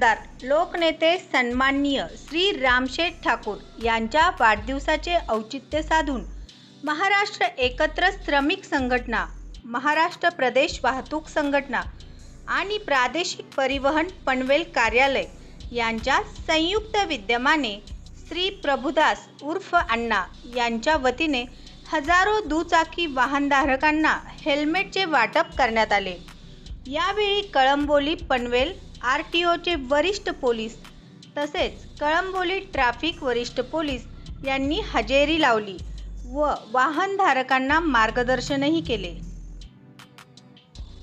सरदार लोकनेते सन्माननीय श्री रामशेठ ठाकूर यांच्या वाढदिवसाचे औचित्य साधून महाराष्ट्र एकत्र श्रमिक संघटना महाराष्ट्र प्रदेश वाहतूक संघटना आणि प्रादेशिक परिवहन पनवेल कार्यालय यांच्या संयुक्त विद्यमाने श्री प्रभुदास उर्फ अण्णा यांच्या वतीने हजारो दुचाकी वाहनधारकांना हेल्मेटचे वाटप करण्यात आले. यावेळी कळंबोली पनवेल आर टी ओचे वरिष्ठ पोलीस तसेच कळंबोली ट्रॅफिक वरिष्ठ पोलीस यांनी हजेरी लावली व वाहनधारकांना मार्गदर्शनही केले.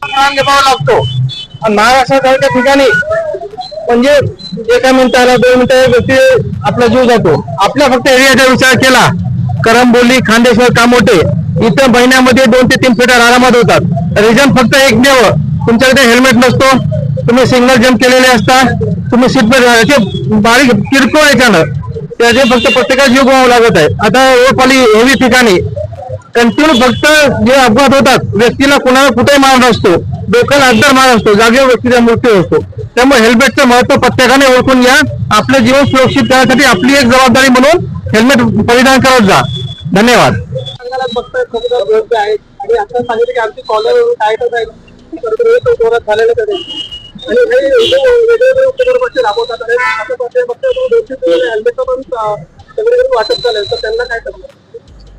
लागतो. महाराष्ट्रासारख्या ठिकाणी. म्हणजे एका मिनिटाला दोन मिनिटं व्यक्ती आपला जीव जातो. आपल्या फक्त एरियाचा विचार केला. करंबोली खांदेश्वर कामोटे इथं महिन्यामध्ये दोन ते तीन फिटर आरामात होतात. रिझन फक्त एकमेव. तुमच्याकडे हेल्मेट नसतो. तुम्ही सिग्नल जम्प केलेले असता तुम्ही सीट बारीक किरकोळ याच्यानं त्याचे फक्त प्रत्येकाला जीव गमावा लागत आहे. आता ओपाली हेवी ठिकाणी कंटिन्यू फक्त जे अपघात होतात व्यक्तीला कुणाला कुठेही मार नसतो डोक्याला अद्दर मार असतो जागेवर व्यक्तीचा मृत्यू असतो. त्यामुळे हेल्मेटचं महत्त्व प्रत्येकाने ओळखून घ्या आपलं जीवन सुरक्षित करण्यासाठी आपली एक जबाबदारी म्हणून हेल्मेट परिधान करत जा. धन्यवाद. आणि आता सांगितलं की आमची कॉलर टाईटच आहे. झालेलं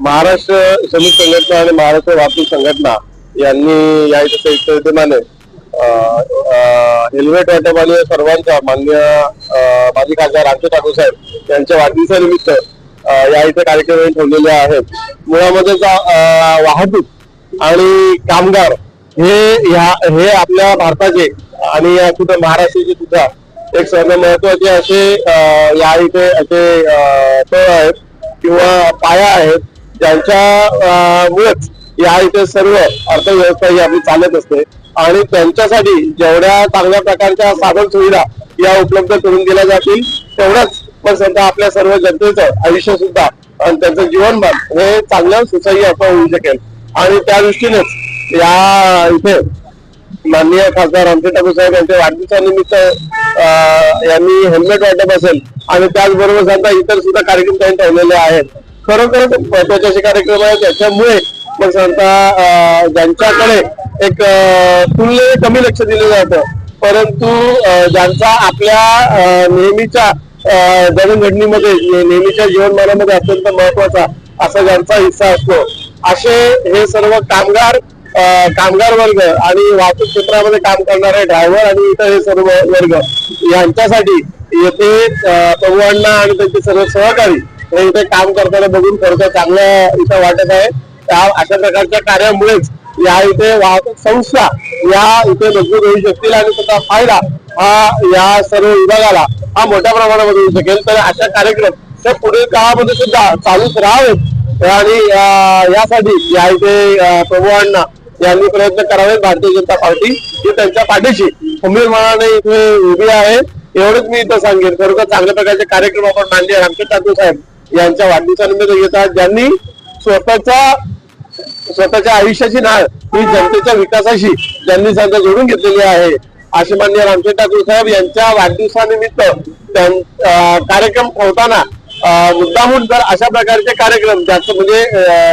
महाराष्ट्र श्रमिक संघटना आणि महाराष्ट्र वाहतूक संघटना यांनी या इथे संयुक्त विद्यमाने हेल्मेट वाटप आणि सर्वांचा मान्य माजी खासदार रामचे ठाकूर साहेब यांच्या वाढदिवसानिमित्त या इथे कार्यक्रम ठेवलेले आहेत. मुळामध्ये वाहतूक आणि कामगार हे ह्या हे आपल्या भारताचे आणि सुद्धा कुठं महाराष्ट्राचे सुद्धा एक सर्व महत्त्वाचे असे या इथे असे तळ आहेत किंवा पाया आहेत ज्यांच्या मुळेच या इथे सर्व अर्थव्यवस्था ही आपली चालत असते. आणि त्यांच्यासाठी जेवढ्या चांगल्या प्रकारच्या साधन सुविधा या उपलब्ध करून दिल्या जातील तेवढाच पण सध्या आपल्या सर्व जनतेचं आयुष्य सुद्धा आणि त्यांचं जीवनमान हे चांगलं सुसह्य असं होऊ शकेल. आणि त्या दृष्टीनेच या इथे माननीय खासदार रामटे ठाकूर साहेब यांच्या वाढदिवसानिमित्त अं, यांनी हेल्मेट वाटप असेल आणि त्याचबरोबर सांगता इतर सुद्धा कार्यक्रम त्यांनी ठेवलेले आहेत. खरोखरच महत्त्वाचे असे कार्यक्रम आहेत. त्याच्यामुळे मग सांगता ज्यांच्याकडे एक अं, तुलनेने कमी लक्ष दिलं जातं. परंतु ज्यांचा आपल्या अं, नेहमीच्या अं, नेहमीच्या जीवनमानामध्ये अत्यंत महत्त्वाचा असा ज्यांचा हिस्सा असतो. असे हे सर्व कामगार कामगार वर्ग आणि वाहतूक क्षेत्रामध्ये काम करणारे ड्रायव्हर आणि इतर हे सर्व वर्ग यांच्यासाठी येथे अं, आणि त्यांचे सर्व सहकारी हे इथे काम करताना बघून खर्च चांगलं इथं वाटत आहे. त्या अशा प्रकारच्या कार्यामुळेच या इथे वाहतूक संस्था या इथे मजबूत होऊ शकतील आणि त्याचा फायदा हा या सर्व विभागाला हा मोठ्या प्रमाणामध्ये होऊ शकेल. तर अशा कार्यक्रम हे पुढील काळामध्ये सुद्धा चालूच राहावेत. आणि यासाठी या इथे अं, यांनी प्रयत्न करावेत. भारतीय जनता पार्टी ही त्यांच्या पाठीशी. खंबीरपणाने इथे उभी आहे. एवढंच मी इथं सांगेन. खरोखर चांगल्या प्रकारचे कार्यक्रम आपण मानले रामचंद्र ठाकूर साहेब यांच्या वाढदिवसानिमित्त आहेत ज्यांनी स्वतःच्या स्वतःच्या आयुष्याची नाळ ही जनतेच्या विकासाशी ज्यांनी सध्या जोडून घेतलेली आहे. असे माननीय रामचंद्र ठाकूर साहेब यांच्या वाढदिवसानिमित्त त्यां- अं, कार्यक्रम ठेवताना मुद्दामून जर अशा प्रकारचे कार्यक्रम ज्याचं म्हणजे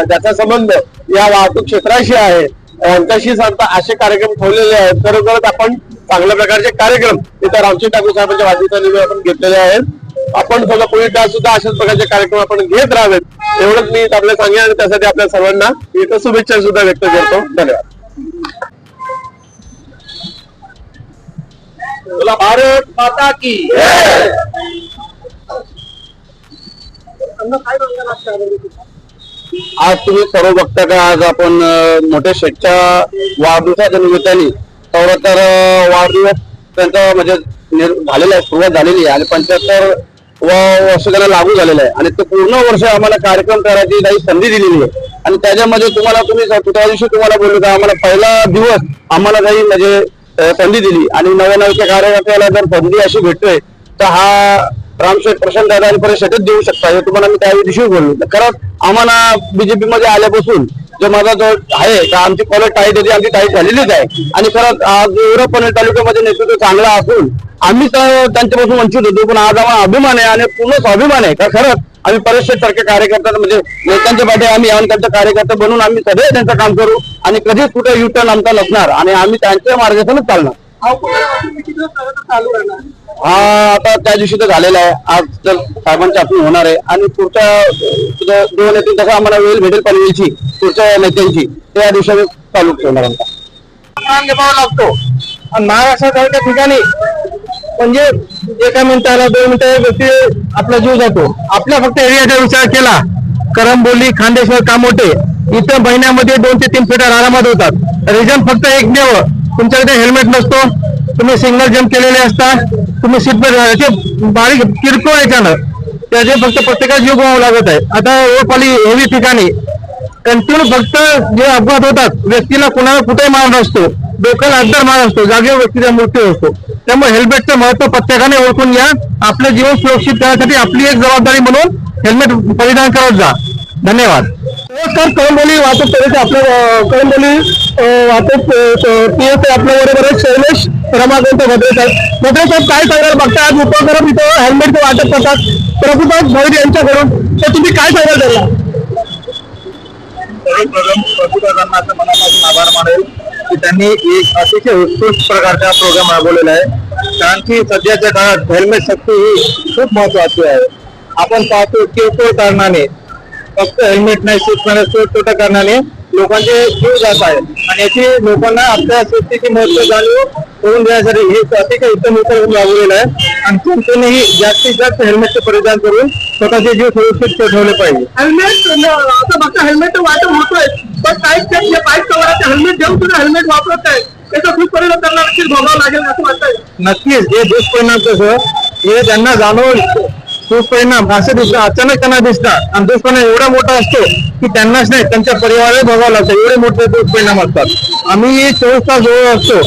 ज्याचा संबंध या वाहतूक क्षेत्राशी आहे यांच्याशी सांगता असे कार्यक्रम ठेवलेले आहेत. खरोखरच आपण चांगल्या प्रकारचे कार्यक्रम इथं रामचंद्र ठाकूर साहेबांच्या वाढदिवसानिमित्त आपण घेतलेले आहेत. आपण सगळं पुढील सुद्धा अशाच प्रकारचे कार्यक्रम आपण घेत राहावेत. एवढंच मी आपल्याला सांगेन आणि त्यासाठी आपल्या सर्वांना मी इथं शुभेच्छा सुद्धा व्यक्त करतो. धन्यवाद. तुला भारत माता की काय आज तुम्ही सर्व बघता का? आज आपण मोठ्या शेठच्या वाढदिवसाच्या निमित्ताने चौऱ्याहत्तर वाढदिवस त्यांचा म्हणजे झालेला आहे सुरुवात झालेली आहे आणि पंच्याहत्तर वर्ष त्याला लागू झालेलं आहे. आणि ते पूर्ण वर्ष आम्हाला कार्यक्रम करायची काही संधी दिलेली आहे. आणि त्याच्यामध्ये तुम्हाला तुम्ही त्या दिवशी तुम्हाला बोललो का आम्हाला पहिला दिवस आम्हाला काही म्हणजे संधी दिली. आणि नव्या नव्या कार्यकर्त्याला जर संधी अशी भेटतोय तर हा रामशेठ प्रशांत दादा आणि परिषदेत देऊ शकता. हे तुम्हाला मी त्या दिवशी बोललो. तर खरंच आम्हाला बीजेपी मध्ये आल्यापासून जो माझा जो आहे का आमची कॉलेज टाईट होती आमची टाईट झालेलीच आहे. आणि खरंच आज एवढं पनवेल तालुक्यामध्ये नेतृत्व चांगला असून आम्ही तर त्यांच्यापासून वंचित होतो पण आज आम्हाला अभिमान आहे आणि पूर्ण स्वाभिमान आहे. का खरंच आम्ही परिषद सारखे कार्यकर्ता म्हणजे नेत्यांच्या पाठी आम्ही येऊन त्यांचे कार्यकर्ते बनून आम्ही सदैव त्यांचं काम करू आणि कधीच कुठे युटर्न आमचा नसणार आणि आम्ही त्यांच्या मार्गातूनच चालणार. हा आता त्या दिवशी तर झालेला आहे. आज तर साहेबांची आपण होणार आहे. आणि पुढच्या सुद्धा दोन येतील तसं आम्हाला वेळ भेटेल पनवेलची पुढच्या नेत्यांची त्या दिवशी चालू ठेवणार आमचा प्राण निभावा लागतो आणि महाराष्ट्रासारख्या ठिकाणी. म्हणजे एका मिनिटाला दोन मिनिटं व्यक्ती आपला जीव जातो. आपल्या फक्त एरियाचा विचार केला. करंबोली खांदेश्वर कामोटे इतर महिन्यामध्ये दोन ते तीन फिटर आरामात होतात. रिझन फक्त एक देव तुमच्याकडे हेल्मेट नसतो. तुम्ही सिग्नल जम्प केलेले असता. तुम्ही सीट बेल्ट बारीक किरकोळ याच्यानं त्याचे फक्त प्रत्येकाला जीव गमावा लागत आहे. आता ओपाली हेवी ठिकाणी. कंटिन्यू फक्त जे अपघात होतात व्यक्तीला कुणाला कुठेही मार नसतो. डोक्याला अद्दर मार असतो. जागेवर व्यक्तीचा मृत्यू असतो. त्यामुळे हेल्मेटचं महत्त्व प्रत्येकाने ओळखून घ्या. आपलं जीवन सुरक्षित करण्यासाठी आपली एक जबाबदारी म्हणून हेल्मेट परिधान करत जा. धन्यवाद. नमस्कार कळंबोली वाहतूक सेवेचे आपल्या कळंबोली वाहतूक पी एस आपल्या बरोबर आहे शैलेश रमाकांत भद्रे साहेब. भद्रे साहेब काय सांगाल? बघता आज उपक्रम इथं हेल्मेटचं वाटप करतात. प्रभुदास भैर यांच्याकडून. तर तुम्ही काय सांगाल त्याला सर्वप्रथम असं मनापासून आभार मानेल की त्यांनी एक अतिशय उत्कृष्ट प्रकारचा प्रोग्राम राबवलेला आहे. कारण की सध्याच्या काळात हेल्मेट सक्ती ही खूप महत्वाची आहे. आपण पाहतो किरकोळ कारणाने फक्त हेल्मेट नाही सीट छोट्या कारणाने लोकांचे जीव जात आहे आणि याची लोकांना आपल्या सेफ्टीची महत्त्व जाणीव करून देण्यासाठी हे अतिशय उत्तम उपक्रम राबवलेला आहे. आणि जनतेनेही जास्तीत जास्त हेल्मेटचे परिधान करून स्वतःचे जीव सुरक्षित ठेवले पाहिजे. हेल्मेट आता बघा हेल्मेट वाटप होतोय. पण काही बाईक सवाराचे हेल्मेट घेऊन सुद्धा हेल्मेट वापरत आहे त्याचा दुष्परिणाम त्यांना नक्कीच भोगावं लागेल असं वाटतंय. नक्कीच हे दुष्परिणाम कसं हे त्यांना जाणवल. दुष्परिणाम असे दिसतात अचानक त्यांना दिसतात आणि दुष्परिणाम एवढा मोठा असतो की त्यांनाच नाही त्यांच्या परिवाराला भोगावं लागतं. एवढे मोठे दुष्परिणाम असतात आम्ही चोवीस तास जवळ असतो.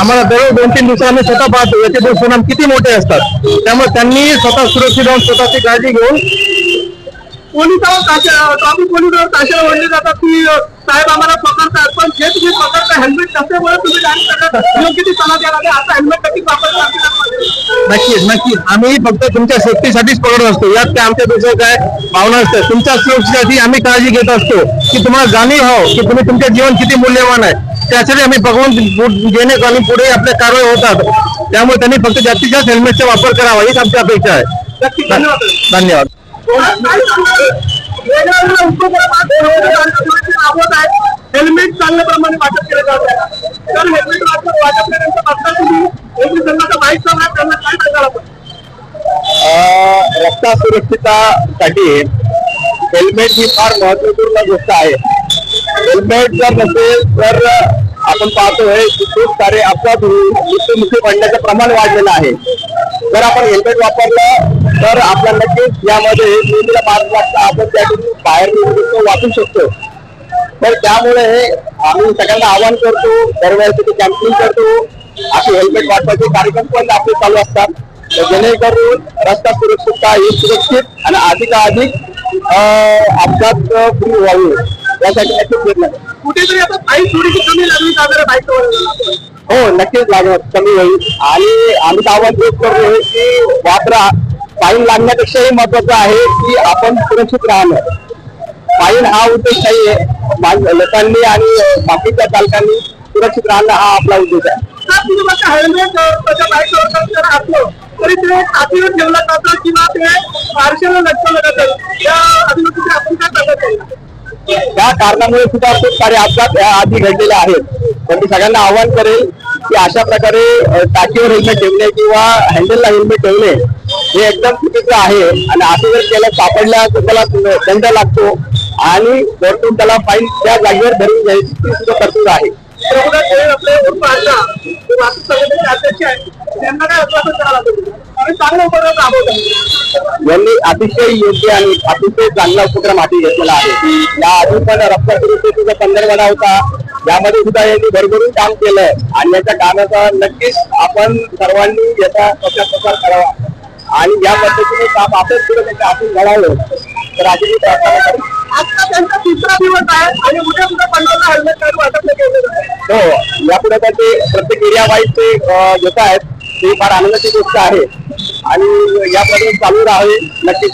आम्हाला दररोज दोन तीन दिवसात आम्ही स्वतः पाहतो. याचे दुष्परिणाम किती मोठे असतात. त्यामुळे त्यांनी स्वतः सुरक्षित राहून स्वतःची काळजी घेऊन पोलिसावर ताशा ट्रॉफिक पोलिसावर ताशा ओढले जातात की साहेब आम्हाला पकडतात. पण जे तुम्ही पकडता हेल्मेट नसल्यामुळे तुम्ही काय करता योग्य ती सल्ला द्यायला लागेल. आता हेल्मेट नक्की वापरलं नक्कीच नक्कीच. आम्ही फक्त तुमच्या सेफ्टीसाठीच पकडत असतो. यात काय आमच्या दुसरं काय भावना असतं? तुमच्या सुरक्षेसाठी आम्ही काळजी घेत असतो की तुम्हाला जाणीव हो की तुम्ही तुमचे जीवन किती मूल्यवान आहे. त्यासाठी आम्ही बघून जेणेकरून पुढे आपल्या कारवाई होतात त्यामुळे त्यांनी फक्त जास्तीत जास्त हेल्मेटचा वापर करावा. हीच आमची अपेक्षा आहे. धन्यवाद. धन्यवाद. हेल्मेट चांगल्या प्रमाणे वाटप केलं जात आहे तर हेल्मेट वाटप वाटप केल्यानंतर बघता तुम्ही एक संघाचा बाईक चालणार त्यांना काय सांगाल आपण रस्ता सुरक्षितासाठी हेल्मेट ही फार महत्त्वपूर्ण गोष्ट आहे. हेल्मेट जर नसेल तर आपण पाहतोय की खूप सारे अपघात होऊन मृत्यूमुखी पडण्याचं प्रमाण वाढलेलं आहे. जर आपण हेल्मेट वापरलं तर आपल्या नक्कीच यामध्ये नेहमीला मार्ग लागता आपण त्यातून बाहेर वाचू शकतो. तर त्यामुळे आम्ही सगळ्यांना आवाहन करतो दरवेळेस कॅम्पिंग करतो. असे हेल्मेट वाटपाचे कार्यक्रम पण आपले चालू असतात. तर जेणेकरून रस्ता सुरक्षितता ही सुरक्षित आणि अधिकाधिक अपघात कमी व्हावी. यासाठी नक्कीच कुठेतरी आता बाईक थोडीशी कमी लागली साधारण बाईक हो नक्कीच लागणार कमी होईल. आणि आम्ही आवाज आवाहन करतो की वापरा फाईन लागण्यापेक्षाही महत्वाचं आहे की आपण सुरक्षित राहणं. फाईन हा उद्देश नाहीये आहे. लोकांनी आणि बाकीच्या चालकांनी सुरक्षित राहणं हा आपला उद्देश आहे. हेल्मेट त्याच्या बाईकवर असलं तरी ते हातीवर ठेवलं जातं किंवा ते आरशाला लटकवलं जातं. या अभिमुखीचे आपण काय करत या कारणामुळे सुद्धा खूप सारे अपघात या आधी घडलेले आहेत. पण मी सगळ्यांना आवाहन करेल की अशा प्रकारे टाकीवर हेल्मेट ठेवणे किंवा हँडलला हेल्मेट ठेवणे हे एकदम चुकीचं आहे. आणि असं जर केलं सापडल्या तर त्याला दंड लागतो आणि वरतून त्याला फाईन त्या जागेवर धरून घ्यायची ती सुद्धा तरतूद आहे. त्यांना काय चांगला उपक्रम यांनी अतिशय योग्य आणि अतिशय चांगला उपक्रम हाती घेतलेला आहे. या आधी पण रस्ता सुरक्षेचा पंधरवडा होता. यामध्ये सुद्धा यांनी भरभरून काम केलंय. आणि याच्या कामाचा नक्कीच आपण सर्वांनी याचा प्रचार प्रसार करावा. आणि या पद्धतीने काम आपण सुद्धा त्याच्या हातून घडावं. तर अशी मी प्रार्थना करतो आजचा त्यांचा तिसरा दिवस आहे आणि उद्या सुद्धा पंधरा हेल्मेट कार्ड वाटप केलेलं आहे हो यापुढे त्यांचे प्रत्येक एरिया वाईज ते घेत आहेत. ही फार आनंदाची गोष्ट आहे. आणि याप्रमाणे चालू राहावे नक्कीच.